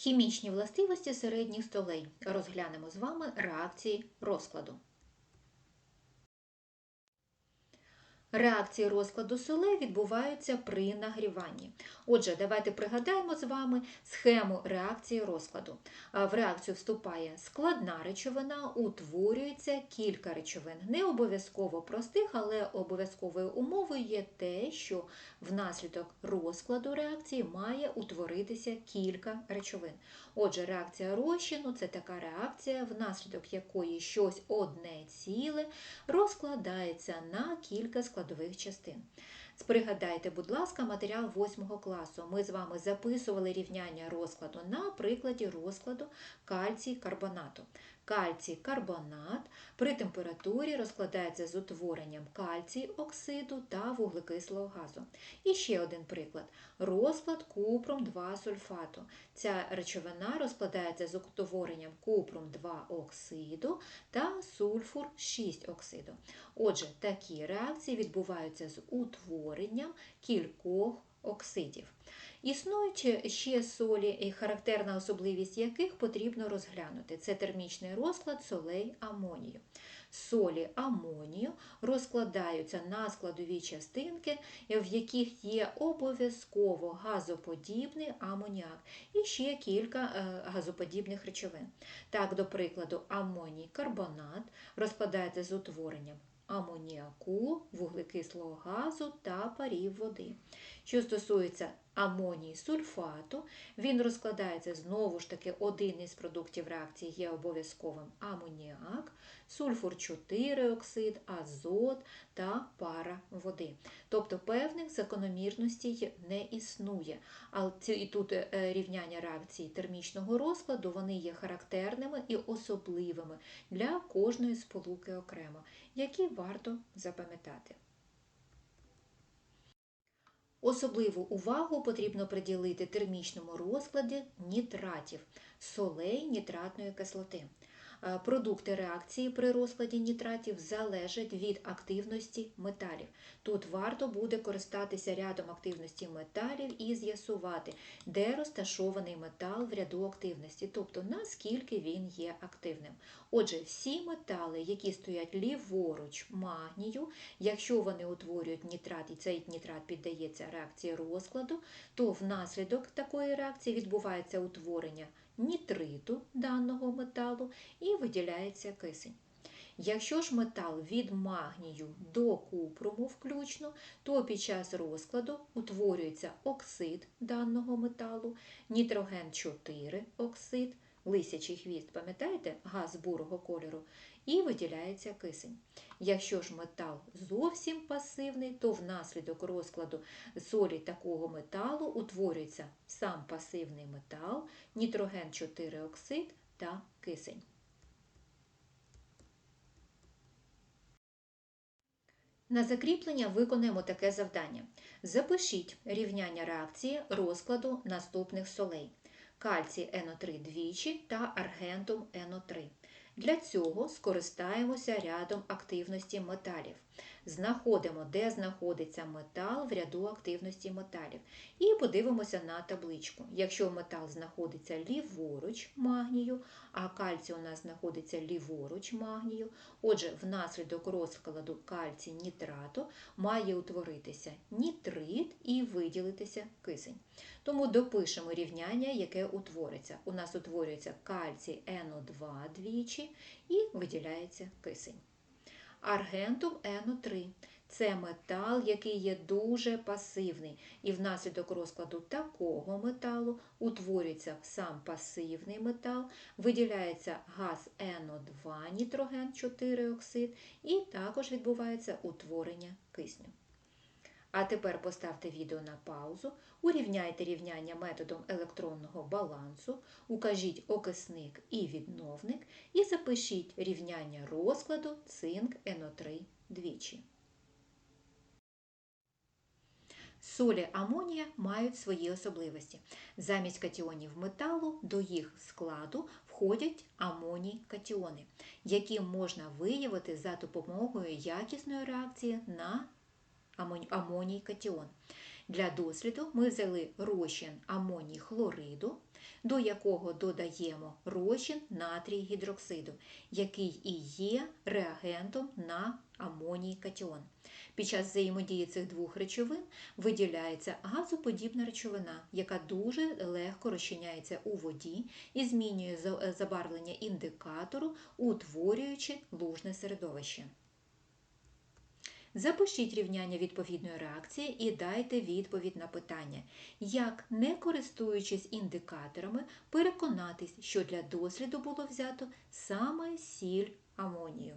Хімічні властивості середніх столей. Розглянемо з вами реакції розкладу. Реакції розкладу солей відбуваються при нагріванні. Отже, давайте пригадаємо з вами схему реакції розкладу. В реакцію вступає складна речовина, утворюється кілька речовин. Не обов'язково простих, але обов'язковою умовою є те, що внаслідок розкладу реакції має утворитися кілька речовин. Отже, реакція розчину це така реакція, внаслідок якої щось одне ціле розкладається на кілька складних складових частин. Пригадайте, будь ласка, матеріал 8 класу. Ми з вами записували рівняння розкладу на прикладі розкладу кальцій карбонату. Кальцій карбонат при температурі розкладається з утворенням кальцій оксиду та вуглекислого газу. І ще один приклад: розклад купром 2 сульфату. Ця речовина розкладається з утворенням купром 2 оксиду та сульфур 6 оксиду. Отже, такі реакції відбуваються з утворенням кількох оксидів. Існують ще солі, характерна особливість яких потрібно розглянути. Це термічний розклад солей амонію. Солі амонію розкладаються на складові частинки, в яких є обов'язково газоподібний амоніак і ще кілька е, газоподібних речовин. Так, до прикладу, амоній карбонат розкладається з утворенням амоніаку, вуглекислого газу та парів води. Що стосується амонії сульфату, він розкладається знову ж таки один із продуктів реакції є обов'язковим амоніак, сульфур 4 оксид, азот та пара води. Тобто певних закономірностей не існує. А і тут е, рівняння реакції термічного розкладу вони є характерними і особливими для кожної сполуки окремо, які варто запам'ятати. Особливу увагу потрібно приділити термічному розкладі нітратів, солей нітратної кислоти. Е, продукти реакції при розкладі нітратів залежать від активності металів. Тут варто буде користатися рядом активності металів і з'ясувати, де розташований метал в ряду активності, тобто наскільки він є активним. Отже, всі метали, які стоять ліворуч магнію, якщо вони утворюють нітрат, і цей нітрат піддається реакції розкладу, то внаслідок такої реакції відбувається утворення нітриту даного металу і виділяється кисень. Якщо ж метал від магнію до купруму включно, то під час розкладу утворюється оксид даного металу, нітроген 4 оксид, лисячий хвіст, пам'ятаєте, газ бурого кольору, і виділяється кисень. Якщо ж метал зовсім пасивний, то внаслідок розкладу солі такого металу утворюється сам пасивний метал, нітроген 4 оксид та кисень. На закріплення виконуємо таке завдання. Запишіть рівняння реакції розкладу наступних солей кальцій НО3 двічі та аргентум НО3. Для цього скористаємося рядом активності металів. Знаходимо, де знаходиться метал в ряду активності металів. І подивимося на табличку. Якщо метал знаходиться ліворуч магнію, а кальцій у нас знаходиться ліворуч магнію, отже, внаслідок розкладу кальцій нітрату має утворитися нітрит і виділитися кисень. Тому допишемо рівняння, яке утвориться. У нас утворюється кальцій НО2 двічі і виділяється кисень. Аргентум НО3 це метал, який є дуже пасивний, і внаслідок розкладу такого металу утворюється сам пасивний метал, виділяється газ НО2 нітроген 4 оксид, і також відбувається утворення кисню. А тепер поставте відео на паузу, урівняйте рівняння методом електронного балансу, укажіть окисник і відновник і запишіть рівняння розкладу цинк НО3 двічі. Солі амонія мають свої особливості. Замість катіонів металу до їх складу входять амоній катіони, які можна виявити за допомогою якісної реакції на амоній катіон. Для досліду ми взяли розчин амоній хлориду, до якого додаємо розчин натрій гідроксиду, який і є реагентом на амоній катіон. Під час взаємодії цих двох речовин виділяється газоподібна речовина, яка дуже легко розчиняється у воді і змінює забарвлення індикатору, утворюючи лужне середовище. Запишіть рівняння відповідної реакції і дайте відповідь на питання, як, не користуючись індикаторами, переконатись, що для досліду було взято саме сіль амонію.